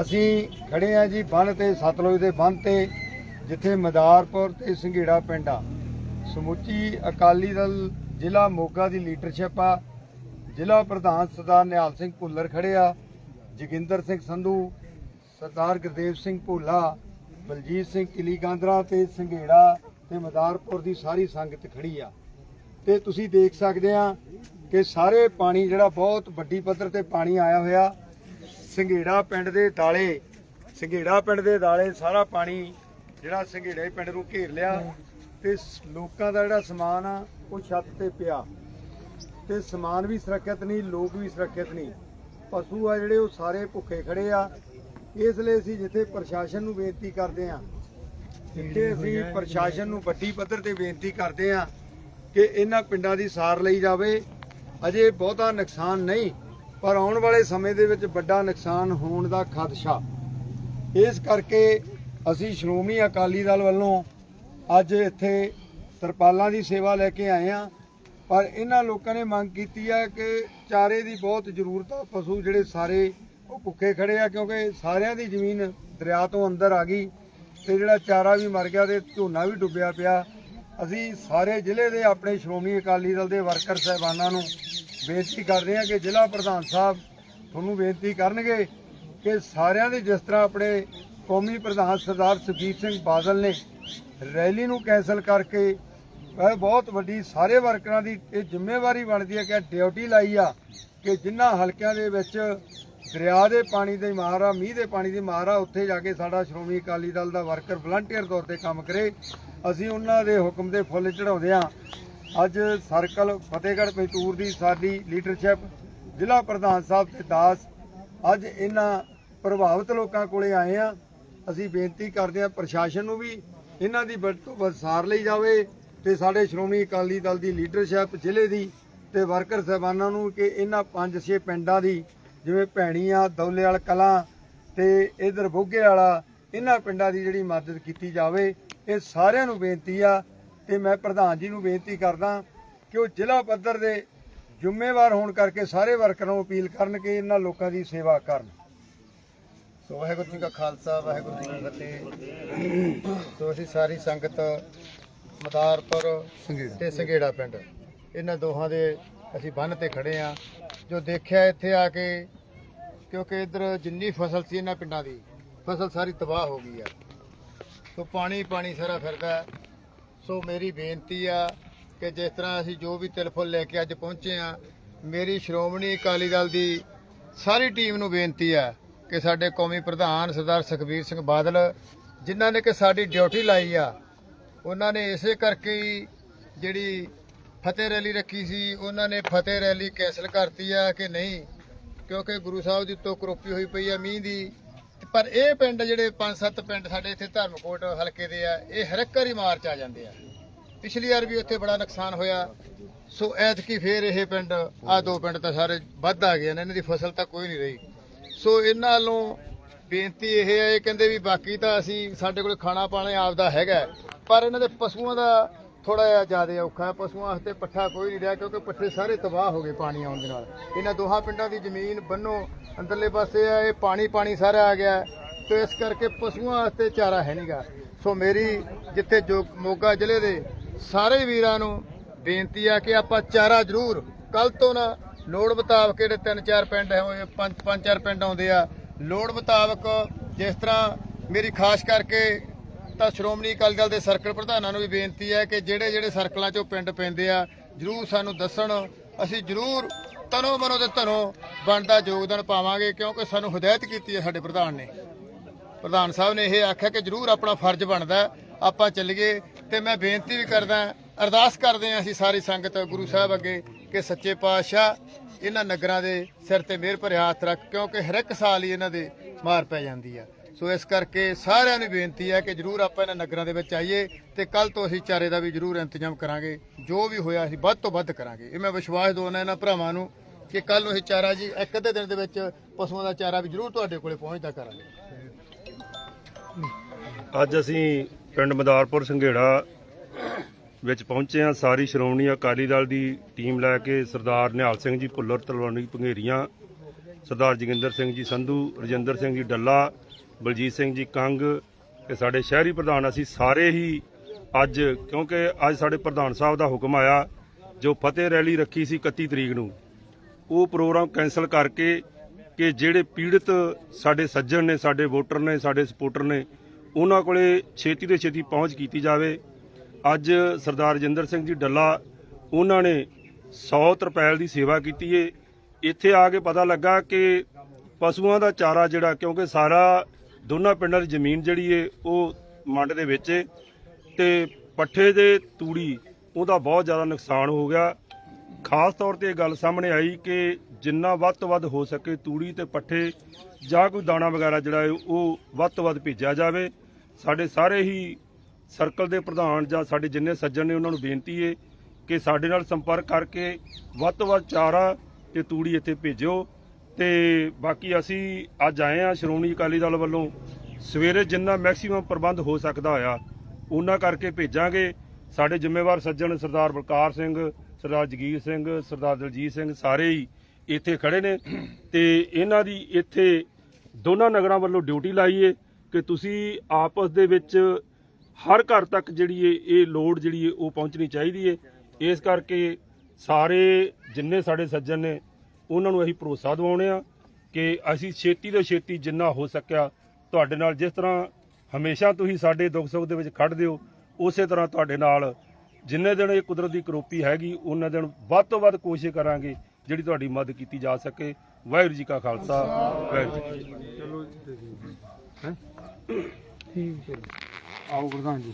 ਅਸੀਂ ਖੜੇ ਆ ਜੀ ਬੰਨ ਤੇ, ਸਤਲੁਜ ਦੇ ਬੰਨ ਤੇ, ਜਿੱਥੇ ਮਦਾਰਪੁਰ ਤੇ ਸੰਘੇੜਾ ਪਿੰਡ ਆ। ਸਮੁੱਚੀ ਅਕਾਲੀ ਦਲ ਜ਼ਿਲ੍ਹਾ ਮੋਗਾ ਦੀ ਲੀਡਰਸ਼ਿਪ ਆ। ਜ਼ਿਲ੍ਹਾ ਪ੍ਰਧਾਨ ਸਰਦਾਰ ਨਿਹਾਲ ਸਿੰਘ ਭੁੱਲਰ ਖੜੇ ਆ। ਜੋਗਿੰਦਰ ਸਿੰਘ ਸੰਧੂ, ਸਰਦਾਰ ਗੁਰਦੇਵ ਸਿੰਘ ਭੋਲਾ, ਬਲਜੀਤ ਸਿੰਘ ਕਿਲੀ ਗਾਂਦਰਾ ਤੇ ਸੰਘੇੜਾ ਤੇ ਮਦਾਰਪੁਰ ਦੀ ਸਾਰੀ ਸੰਗਤ ਖੜੀ ਆ। ਤੇ ਤੁਸੀਂ ਦੇਖ ਸਕਦੇ ਆ ਕਿ ਸਾਰੇ ਪਾਣੀ ਜਿਹੜਾ ਬਹੁਤ ਵੱਡੀ ਪੱਧਰ ਤੇ ਪਾਣੀ ਆਇਆ ਹੋਇਆ। ਸੰਘੇੜਾ ਪਿੰਡ ਦੇ ਦਾਲੇ, ਸੰਘੇੜਾ ਪਿੰਡ ਦੇ ਦਾਲੇ ਸਾਰਾ ਪਾਣੀ ਜਿਹੜਾ ਸੰਘੇੜੇ ਪਿੰਡ ਨੂੰ ਘੇਰ ਲਿਆ ਤੇ ਲੋਕਾਂ ਦਾ ਜਿਹੜਾ ਸਮਾਨ ਆ, ਉਹ ਛੱਤ ਤੇ ਪਿਆ। ਤੇ ਸਮਾਨ ਵੀ ਸੁਰੱਖਿਅਤ ਨਹੀਂ, ਲੋਕ ਵੀ ਸੁਰੱਖਿਅਤ ਨਹੀਂ। ਪਸ਼ੂ ਆ ਜਿਹੜੇ ਉਹ ਸਾਰੇ ਭੁੱਖੇ ਖੜੇ ਆ। ਇਸ ਲਈ ਅਸੀਂ ਜਿੱਥੇ ਪ੍ਰਸ਼ਾਸਨ ਨੂੰ ਬੇਨਤੀ ਕਰਦੇ ਆ ਜਿੱਥੇ ਅਸੀਂ ਪ੍ਰਸ਼ਾਸਨ ਨੂੰ ਵੱਡੀ ਪੱਧਰ ਤੇ ਬੇਨਤੀ ਕਰਦੇ ਆ ਕਿ ਇਹਨਾਂ ਪਿੰਡਾਂ ਦੀ ਸਾਰ ਲਈ ਜਾਵੇ। ਅਜੇ ਬਹੁਤਾ ਨੁਕਸਾਨ ਨਹੀਂ। ਪਰ ਆਉਣ ਵਾਲੇ ਸਮੇਂ ਦੇ ਵਿੱਚ ਵੱਡਾ ਨੁਕਸਾਨ ਹੋਣ ਦਾ ਖਦਸ਼ਾ। ਇਸ ਕਰਕੇ ਅਸੀਂ ਸ਼੍ਰੋਮਣੀ ਅਕਾਲੀ ਦਲ ਵੱਲੋਂ ਅੱਜ ਇੱਥੇ ਤਰਪਾਲਾਂ ਦੀ ਸੇਵਾ ਲੈ ਕੇ ਆਏ ਆ ਪਰ ਇਹਨਾਂ ਲੋਕਾਂ ਨੇ ਮੰਗ ਕੀਤੀ ਆ ਕਿ ਚਾਰੇ ਦੀ ਬਹੁਤ ਜ਼ਰੂਰਤ ਆ। ਪਸ਼ੂ ਜਿਹੜੇ ਸਾਰੇ ਉਹ ਭੁੱਖੇ ਖੜੇ ਆ ਕਿਉਂਕਿ ਸਾਰਿਆਂ ਦੀ ਜ਼ਮੀਨ ਦਰਿਆ ਤੋਂ ਅੰਦਰ ਆ ਗਈ ਤੇ ਜਿਹੜਾ ਚਾਰਾ ਵੀ ਮਰ ਗਿਆ ਤੇ ਝੋਨਾ ਵੀ ਡੁੱਬਿਆ ਪਿਆ। ਅਸੀਂ ਸਾਰੇ ਜ਼ਿਲ੍ਹੇ ਦੇ ਆਪਣੇ ਸ਼੍ਰੋਮਣੀ ਅਕਾਲੀ ਦਲ ਦੇ ਵਰਕਰ ਸਹਿਬਾਨਾਂ ਨੂੰ ਬੇਨਤੀ ਕਰਦੇ ਹਾਂ ਕਿ ਜ਼ਿਲ੍ਹਾ ਪ੍ਰਧਾਨ ਸਾਹਿਬ ਤੁਹਾਨੂੰ ਬੇਨਤੀ ਕਰਨਗੇ ਕਿ ਸਾਰਿਆਂ ਦੇ ਜਿਸ ਤਰ੍ਹਾਂ ਆਪਣੇ ਕੌਮੀ ਪ੍ਰਧਾਨ ਸਰਦਾਰ ਸੁਖਬੀਰ ਸਿੰਘ ਬਾਦਲ ਨੇ ਰੈਲੀ ਨੂੰ ਕੈਨਸਲ ਕਰਕੇ, ਇਹ ਬਹੁਤ ਵੱਡੀ ਸਾਰੇ ਵਰਕਰਾਂ ਦੀ ਇਹ ਜ਼ਿੰਮੇਵਾਰੀ ਬਣਦੀ ਹੈ ਕਿ ਡਿਊਟੀ ਲਾਈ ਆ ਕਿ ਜਿਨ੍ਹਾਂ ਹਲਕਿਆਂ ਦੇ ਵਿੱਚ ਦਰਿਆ ਦੇ ਪਾਣੀ ਦੀ ਮਾਰ ਆ, ਮੀਂਹ ਦੇ ਪਾਣੀ ਦੀ ਮਾਰ ਆ, ਉੱਥੇ ਜਾ ਕੇ ਸਾਡਾ ਸ਼੍ਰੋਮਣੀ ਅਕਾਲੀ ਦਲ ਦਾ ਵਰਕਰ ਵਲੰਟੀਅਰ ਤੌਰ ਤੇ ਕੰਮ ਕਰੇ। ਅਸੀਂ ਉਹਨਾਂ ਦੇ ਹੁਕਮ ਦੇ ਫੁੱਲ ਚੜਾਉਂਦੇ ਆ ਅੱਜ ਸਰਕਲ ਫਤਿਹਗੜ੍ਹ ਪੈਤੂਰ ਦੀ ਸਾਡੀ ਲੀਡਰਸ਼ਿਪ ਜ਼ਿਲ੍ਹਾ ਪ੍ਰਧਾਨ ਸਾਹਿਬ ਤੇ ਦਾਸ ਅੱਜ ਇਹਨਾਂ ਪ੍ਰਭਾਵਿਤ ਲੋਕਾਂ ਕੋਲੇ ਆਏ ਆ। ਅਸੀਂ ਬੇਨਤੀ ਕਰਦੇ ਆ ਪ੍ਰਸ਼ਾਸਨ ਨੂੰ ਵੀ ਇਹਨਾਂ ਦੀ ਵੱਧ ਤੋਂ ਵੱਧ ਸਾਰ ਲਈ ਜਾਵੇ ਤੇ ਸਾਡੇ ਸ਼੍ਰੋਮਣੀ ਅਕਾਲੀ ਦਲ ਦੀ ਲੀਡਰਸ਼ਿਪ ਜ਼ਿਲ੍ਹੇ ਦੀ ਤੇ ਵਰਕਰ ਸਹਿਬਾਨਾਂ ਨੂੰ ਕਿ ਇਹਨਾਂ ਪੰਜ ਛੇ ਪਿੰਡਾਂ ਦੀ ਜਿਵੇਂ ਭੈਣੀਆਂ, ਦੌਲੇਵਾਲ ਕਲਾਂ ਤੇ ਇਧਰ ਬੋਗੇ ਵਾਲਾ ਇਹਨਾਂ ਪਿੰਡਾਂ ਦੀ ਜਿਹੜੀ ਮਦਦ ਕੀਤੀ ਜਾਵੇ। ਇਹ ਸਾਰਿਆਂ ਨੂੰ ਬੇਨਤੀ ਆ ਤੇ ਮੈਂ ਪ੍ਰਧਾਨ ਜੀ ਨੂੰ ਬੇਨਤੀ ਕਰਦਾ ਕਿ ਉਹ ਜ਼ਿਲ੍ਹਾ ਪੱਧਰ ਦੇ ਜ਼ਿੰਮੇਵਾਰ ਹੋਣ ਕਰਕੇ ਸਾਰੇ ਵਰਕਰਾਂ ਨੂੰ ਅਪੀਲ ਕਰਨ ਕਿ ਇਹਨਾਂ ਲੋਕਾਂ ਦੀ ਸੇਵਾ ਕਰਨ। ਸੋ ਵਾਹਿਗੁਰੂ ਜੀ ਕਾ ਖਾਲਸਾ ਵਾਹਿਗੁਰੂ ਜੀ ਕੀ ਫਤਿਹ। ਸੋ ਅਸੀਂ ਸਾਰੀ ਸੰਗਤ ਮਦਾਰਪੁਰ ਤੇ ਸੰਘੇੜਾ ਪਿੰਡ ਇਹਨਾਂ ਦੋਹਾਂ ਦੇ ਅਸੀਂ ਬੰਨ ਤੇ ਖੜੇ ਆ ਜੋ ਦੇਖਿਆ ਇੱਥੇ ਆ ਕੇ ਕਿਉਂਕਿ ਇਧਰ ਜਿੰਨੀ ਫਸਲ ਸੀ ਇਹਨਾਂ ਪਿੰਡਾਂ ਦੀ ਫਸਲ ਸਾਰੀ ਤਬਾਹ ਹੋ ਗਈ ਆ। ਸੋ ਪਾਣੀ ਪਾਣੀ ਸਾਰਾ ਫਿਰਦਾ। ਸੋ ਮੇਰੀ ਬੇਨਤੀ ਆ ਕਿ ਜਿਸ ਤਰ੍ਹਾਂ ਅਸੀਂ ਜੋ ਵੀ ਤਿਲਫੁਲ ਲੈ ਕੇ ਅੱਜ ਪਹੁੰਚੇ ਆ, ਮੇਰੀ ਸ਼੍ਰੋਮਣੀ ਅਕਾਲੀ ਦਲ ਦੀ ਸਾਰੀ ਟੀਮ ਨੂੰ ਬੇਨਤੀ ਆ ਕਿ ਸਾਡੇ ਕੌਮੀ ਪ੍ਰਧਾਨ ਸਰਦਾਰ ਸੁਖਬੀਰ ਸਿੰਘ ਬਾਦਲ ਜਿਨ੍ਹਾਂ ਨੇ ਕਿ ਸਾਡੀ ਡਿਊਟੀ ਲਾਈ ਆ, ਉਹਨਾਂ ਨੇ ਇਸੇ ਕਰਕੇ ਹੀ ਜਿਹੜੀ ਫਤਿਹ ਰੈਲੀ ਰੱਖੀ ਸੀ, ਉਹਨਾਂ ਨੇ ਫਤਿਹ ਰੈਲੀ ਕੈਨਸਲ ਕਰਤੀ ਆ ਕਿ ਨਹੀਂ, ਕਿਉਂਕਿ ਗੁਰੂ ਸਾਹਿਬ ਦੀ ਉੱਤੋਂ ਕਰੋਪੀ ਹੋਈ ਪਈ ਆ ਮੀਂਹ ਦੀ। ਪਰ ਇਹ ਪਿੰਡ ਜਿਹੜੇ ਪੰਜ ਸੱਤ ਪਿੰਡ ਸਾਡੇ ਇੱਥੇ ਧਰਮਕੋਟ ਹਲਕੇ ਦੇ ਆ, ਇਹ ਹਰ ਇੱਕ ਵਾਰੀ ਮਾਰਚ ਆ ਜਾਂਦੇ ਆ। ਪਿਛਲੀ ਵਾਰ ਵੀ ਉੱਥੇ ਬੜਾ ਨੁਕਸਾਨ ਹੋਇਆ। ਸੋ ਐਤਕੀ ਫੇਰ ਇਹ ਪਿੰਡ ਆ ਦੋ ਪਿੰਡ ਤਾਂ ਸਾਰੇ ਵੱਧ ਆ ਗਏ ਨੇ ਇਹਨਾਂ ਦੀ ਫਸਲ ਤਾਂ ਕੋਈ ਨਹੀਂ ਰਹੀ। ਸੋ ਇਹਨਾਂ ਵੱਲੋਂ ਬੇਨਤੀ ਇਹ ਹੈ, ਇਹ ਕਹਿੰਦੇ ਵੀ ਬਾਕੀ ਤਾਂ ਅਸੀਂ ਸਾਡੇ ਕੋਲ ਖਾਣਾ ਪਾਣਾ ਆਪਦਾ ਹੈਗਾ ਪਰ ਇਹਨਾਂ ਦੇ ਪਸ਼ੂਆਂ ਦਾ ਥੋੜਾ ਜਿਹਾ ਜ਼ਿਆਦਾ ਔਖਾ ਹੈ, ਪਸ਼ੂਆਂ ਵਾਸਤੇ ਪੱਠਾ ਕੋਈ ਨਹੀਂ ਰਿਹਾ ਕਿਉਂਕਿ ਪੱਠੇ ਸਾਰੇ ਤਬਾਹ ਹੋ ਗਏ ਪਾਣੀ ਆਉਣ ਦੇ ਨਾਲ। ਇਹਨਾਂ ਦੋਹਾਂ ਪਿੰਡਾਂ ਦੀ ਜ਼ਮੀਨ ਬੰਨੋ ਅੰਦਰਲੇ ਪਾਸੇ ਆ, ਇਹ ਪਾਣੀ ਪਾਣੀ ਸਾਰਾ ਆ ਗਿਆ ਹੈ। ਤੇ ਇਸ ਕਰਕੇ ਪਸ਼ੂਆਂ ਵਾਸਤੇ ਚਾਰਾ ਹੈ ਨਹੀਂਗਾ ਸੋ ਮੇਰੀ ਜਿੱਥੇ ਜੋ ਮੋਗਾ ਜ਼ਿਲ੍ਹੇ ਦੇ ਸਾਰੇ ਵੀਰਾਂ ਨੂੰ ਬੇਨਤੀ ਆ ਕਿ ਆਪਾਂ ਚਾਰਾ ਜ਼ਰੂਰ ਕੱਲ ਤੋਂ ਨਾ ਲੋੜ ਮੁਤਾਬਕ ਜਿਹੜੇ ਤਿੰਨ ਚਾਰ ਪਿੰਡ ਹੈ, ਉਹ ਪੰਜ ਪੰਜ ਚਾਰ ਪਿੰਡ ਆਉਂਦੇ ਆ। ਲੋੜ ਮੁਤਾਬਕ ਜਿਸ ਤਰ੍ਹਾਂ ਮੇਰੀ ਖਾਸ ਕਰਕੇ ਤਾਂ ਸ਼੍ਰੋਮਣੀ ਅਕਾਲੀ ਦਲ ਦੇ ਸਰਕਲ ਪ੍ਰਧਾਨਾਂ ਨੂੰ ਵੀ ਬੇਨਤੀ ਹੈ ਕਿ ਜਿਹੜੇ ਜਿਹੜੇ ਸਰਕਲਾਂ 'ਚੋਂ ਪਿੰਡ ਪੈਂਦੇ ਆ, ਜਰੂਰ ਸਾਨੂੰ ਦੱਸਣ। ਅਸੀਂ ਜਰੂਰ ਤਨੋ ਮਨੋ ਦੇ ਧਨੋ ਬਣਦਾ ਯੋਗਦਾਨ ਪਾਵਾਂਗੇ ਕਿਉਂਕਿ ਸਾਨੂੰ ਹਦਾਇਤ ਕੀਤੀ ਹੈ ਸਾਡੇ ਪ੍ਰਧਾਨ ਨੇ। ਪ੍ਰਧਾਨ ਸਾਹਿਬ ਨੇ ਇਹ ਆਖਿਆ ਕਿ ਜਰੂਰ ਆਪਣਾ ਫਰਜ਼ ਬਣਦਾ ਆਪਾਂ ਚੱਲੀਏ। ਤੇ ਮੈਂ ਬੇਨਤੀ ਵੀ ਕਰਦਾ ਅਰਦਾਸ ਕਰਦੇ ਹਾਂ ਅਸੀਂ ਸਾਰੀ ਸੰਗਤ ਗੁਰੂ ਸਾਹਿਬ ਅੱਗੇ ਕਿ ਸੱਚੇ ਪਾਤਸ਼ਾਹ ਇਹਨਾਂ ਨਗਰਾਂ ਦੇ ਸਿਰ ਤੇ ਮਿਹਰ ਭਰਿਆ ਹੱਥ ਰੱਖ ਕਿਉਂਕਿ ਹਰ ਇੱਕ ਸਾਲ ਹੀ ਇਹਨਾਂ ਦੇ ਮਾਰ ਪੈ ਜਾਂਦੀ ਆ। ਸੋ ਇਸ ਕਰਕੇ ਸਾਰਿਆਂ ਨੂੰ ਬੇਨਤੀ ਹੈ ਕਿ ਜਰੂਰ ਆਪਾਂ ਇਹਨਾਂ ਨਗਰਾਂ ਦੇ ਵਿੱਚ ਆਈਏ ਤੇ ਕੱਲ ਤੋਂ ਅਸੀਂ ਚਾਰੇ ਦਾ ਵੀ ਜਰੂਰ ਇੰਤਜ਼ਾਮ ਕਰਾਂਗੇ। ਜੋ ਵੀ ਹੋਇਆ ਅਸੀਂ ਵੱਧ ਤੋਂ ਵੱਧ ਕਰਾਂਗੇ। ਇਹ ਮੈਂ ਵਿਸ਼ਵਾਸ ਦਵਾਉਣਾ ਇਹਨਾਂ ਭਰਾਵਾਂ ਨੂੰ ਕਿ ਕੱਲ ਨੂੰ ਅਸੀਂ ਚਾਰਾ ਜੀ ਇੱਕ ਅੱਧੇ ਦਿਨ ਦੇ ਵਿੱਚ ਪਸ਼ੂਆਂ ਦਾ ਚਾਰਾ ਵੀ ਜਰੂਰ ਤੁਹਾਡੇ ਕੋਲੇ ਪਹੁੰਚਦਾ ਕਰਾਂਗੇ। ਅੱਜ ਅਸੀਂ ਪਿੰਡ ਮਦਾਰਪੁਰ ਸੰਘੇੜਾ ਵਿੱਚ ਪਹੁੰਚੇ ਹਾਂ। ਸਾਰੀ ਸ਼੍ਰੋਮਣੀ ਅਕਾਲੀ ਦਲ ਦੀ ਟੀਮ ਲੈ ਕੇ ਸਰਦਾਰ ਨਿਹਾਲ ਸਿੰਘ ਜੀ ਭੁੱਲਰ ਤਲਵੰਡੀ ਪੰਘੇਰੀਆਂ ਸਰਦਾਰ ਜੋਗਿੰਦਰ ਸਿੰਘ ਜੀ ਸੰਧੂ, ਰਜਿੰਦਰ ਸਿੰਘ ਜੀ ਡੱਲਾ ਬਲਜੀਤ ਸਿੰਘ ਜੀ ਕੰਗ ਤੇ ਸਾਡੇ ਸ਼ਹਿਰੀ ਪ੍ਰਧਾਨ, ਅਸੀਂ ਸਾਰੇ ਹੀ ਅੱਜ, ਕਿਉਂਕਿ ਅੱਜ ਸਾਡੇ ਪ੍ਰਧਾਨ ਸਾਹਿਬ ਦਾ ਹੁਕਮ ਆਇਆ, ਜੋ ਫਤਿਹ ਰੈਲੀ ਰੱਖੀ ਸੀ 31 ਤਰੀਕ ਨੂੰ, ਉਹ ਪ੍ਰੋਗਰਾਮ ਕੈਨਸਲ ਕਰਕੇ ਕਿ ਜਿਹੜੇ ਪੀੜਤ ਸਾਡੇ ਸੱਜਣ ਨੇ, ਸਾਡੇ ਵੋਟਰ ਨੇ, ਸਾਡੇ ਸਪੋਰਟਰ ਨੇ, ਉਹਨਾਂ ਕੋਲੇ ਛੇਤੀ ਤੋਂ ਛੇਤੀ ਪਹੁੰਚ ਕੀਤੀ ਜਾਵੇ। ਅੱਜ ਸਰਦਾਰ ਰਜਿੰਦਰ ਸਿੰਘ ਜੀ ਡੱਲਾ, ਉਹਨਾਂ ਨੇ 100 ਤਰਪੈਲ ਦੀ ਸੇਵਾ ਕੀਤੀ ਏ। ਇੱਥੇ ਆ ਕੇ ਪਤਾ ਲੱਗਾ ਕਿ ਪਸ਼ੂਆਂ ਦਾ ਚਾਰਾ ਜਿਹੜਾ, ਕਿਉਂਕਿ ਸਾਰਾ ਦੋਨਾਂ ਪਿੰਡਾਂ ਦੀ ਜ਼ਮੀਨ ਜਿਹੜੀ ਏ, ਉਹ ਮੰਡ ਦੇ ਵਿੱਚ ਏ ਤੇ ਪੱਠੇ ਦੇ ਤੂੜੀ ਉਹਦਾ ਬਹੁਤ ਜ਼ਿਆਦਾ ਨੁਕਸਾਨ ਹੋ ਗਿਆ। ਖਾਸ ਤੌਰ ਤੇ ਇਹ ਗੱਲ ਸਾਹਮਣੇ ਆਈ ਕਿ ਜਿੰਨਾ ਵੱਧ ਤੋਂ ਵੱਧ ਹੋ ਸਕੇ ਤੂੜੀ ਤੇ ਪੱਠੇ ਜਾਂ ਕੋਈ ਦਾਣਾ ਵਗੈਰਾ ਜਿਹੜਾ ਹੈ ਉਹ ਵੱਧ ਤੋਂ ਵੱਧ ਭੇਜਿਆ ਜਾਵੇ। ਸਾਡੇ ਸਾਰੇ ਹੀ ਸਰਕਲ ਦੇ ਪ੍ਰਧਾਨ ਜਾਂ ਸਾਡੇ ਜਿੰਨੇ ਸੱਜਣ ਨੇ ਉਹਨਾਂ ਨੂੰ ਬੇਨਤੀ ਹੈ ਕਿ ਸਾਡੇ ਨਾਲ ਸੰਪਰਕ ਕਰਕੇ ਵੱਧ ਤੋਂ ਵੱਧ ਚਾਰਾ ਤੇ ਤੂੜੀ ਇੱਥੇ ਭੇਜਿਓ। ਤੇ ਬਾਕੀ ਅਸੀਂ ਅੱਜ ਆਏ ਆ ਸ਼੍ਰੋਮਣੀ ਅਕਾਲੀ ਦਲ ਵੱਲੋਂ। ਸਵੇਰੇ ਜਿੰਨਾ ਮੈਕਸਿਮਮ ਪ੍ਰਬੰਧ ਹੋ ਸਕਦਾ ਹੋਇਆ ਉਹਨਾਂ ਕਰਕੇ ਭੇਜਾਂਗੇ। ਸਾਡੇ ਜ਼ਿੰਮੇਵਾਰ ਸੱਜਣ ਸਰਦਾਰ ਬਲਕਾਰ ਸਿੰਘ, ਸਰਦਾਰ ਜਗੀਰ ਸਿੰਘ, ਸਰਦਾਰ ਦਲਜੀਤ ਸਿੰਘ ਸਾਰੇ ਹੀ ਇੱਥੇ ਖੜੇ ਨੇ। ਤੇ ਇਹਨਾਂ ਦੀ ਇੱਥੇ ਦੋਨਾਂ ਨਗਰਾਂ ਵੱਲੋਂ ਡਿਊਟੀ ਲਾਈ ਏ ਕਿ ਤੁਸੀਂ ਆਪਸ ਦੇ ਵਿੱਚ ਹਰ ਘਰ ਤੱਕ ਜਿਹੜੀ ਏ, ਇਹ ਲੋਡ ਜਿਹੜੀ ਏ, ਉਹ ਪਹੁੰਚਣੀ ਚਾਹੀਦੀ ਏ। ਇਸ ਕਰਕੇ ਸਾਰੇ ਜਿੰਨੇ ਸਾਡੇ ਸੱਜਣ ਨੇ ਉਹਨਾਂ ਨੂੰ ਅਸੀਂ ਭਰੋਸਾ ਦਿਵਾਉਣੇ ਆ ਕਿ ਅਸੀਂ ਛੇਤੀ ਤੋਂ ਛੇਤੀ ਜਿੰਨਾ ਹੋ ਸਕਿਆ ਤੁਹਾਡੇ ਨਾਲ ਜਿਸ ਤਰ੍ਹਾਂ ਹਮੇਸ਼ਾ ਤੁਸੀਂ ਸਾਡੇ ਦੁੱਖ ਸੁੱਖ ਦੇ ਵਿੱਚ ਖੜਦੇ ਹੋ ਉਸੇ ਤਰ੍ਹਾਂ ਤੁਹਾਡੇ ਨਾਲ ਜਿੰਨੇ ਦਿਨ ਇਹ ਕੁਦਰਤ ਦੀ ਕਰੋਪੀ ਹੈਗੀ ਉਹਨਾਂ ਦਿਨ ਵੱਧ ਤੋਂ ਵੱਧ ਕੋਸ਼ਿਸ਼ ਕਰਾਂਗੇ ਜਿਹੜੀ ਤੁਹਾਡੀ ਮਦਦ ਕੀਤੀ ਜਾ ਸਕੇ। ਵਾਹਿਗੁਰੂ ਜੀ ਕਾ ਖਾਲਸਾ ਵਾਹਿਗੁਰੂ ਜੀ ਕੀ ਫਤਿਹ। ਆਓ ਪ੍ਰਧਾਨ ਜੀ।